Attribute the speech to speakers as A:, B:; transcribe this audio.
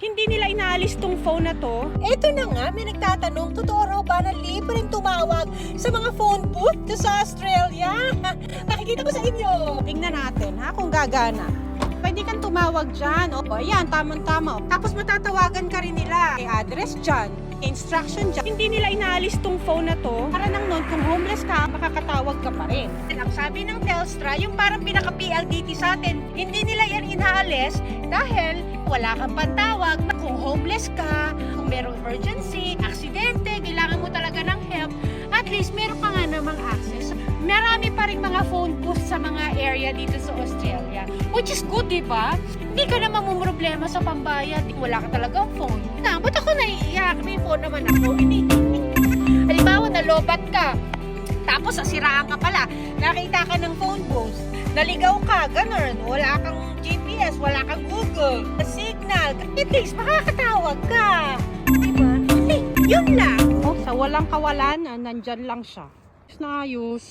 A: Hindi nila inaalis tong phone na to.
B: Eto na nga, may nagtatanong, totoo raw ba na libreng tumawag sa mga phone booth to sa Australia? Nakikita ko sa inyo.
A: Tingnan natin ha kung gagana. Pwede kang tumawag dyan. O, ayan, tamang-tama. Tapos matatawagan ka rin nila. May address dyan. may Instruction dyan. Hindi nila inaalis tong phone na to. Para nang nun, kung homeless ka, makakatawag ka pa rin. Ang sabi ng Telstra, yung parang pinaka-PLDT sa atin, hindi nila yan inaalis dahil wala kang pantawag. Kung homeless ka, kung merong emergency, aksidente, kailangan mo talaga ng help, at least meron ka nga namang access. Marami pa rin mga phone booths sa mga area dito sa Australia. Which is good, di ba? Hindi ka na mamumroblema sa pambayad. Wala ka talagang phone. Na, ba't ako naiiyak? May phone naman ako. Halimbawa, nalobat ka. Tapos, asiraan ka pala. Nakita ka ng phone booth. Naligaw ka, ganun. Wala kang signal. At least, makakatawag ka. Di ba? Eh, yun lang. Oh, sa walang kawalan, ah, nandyan lang siya. Ayos na ayos.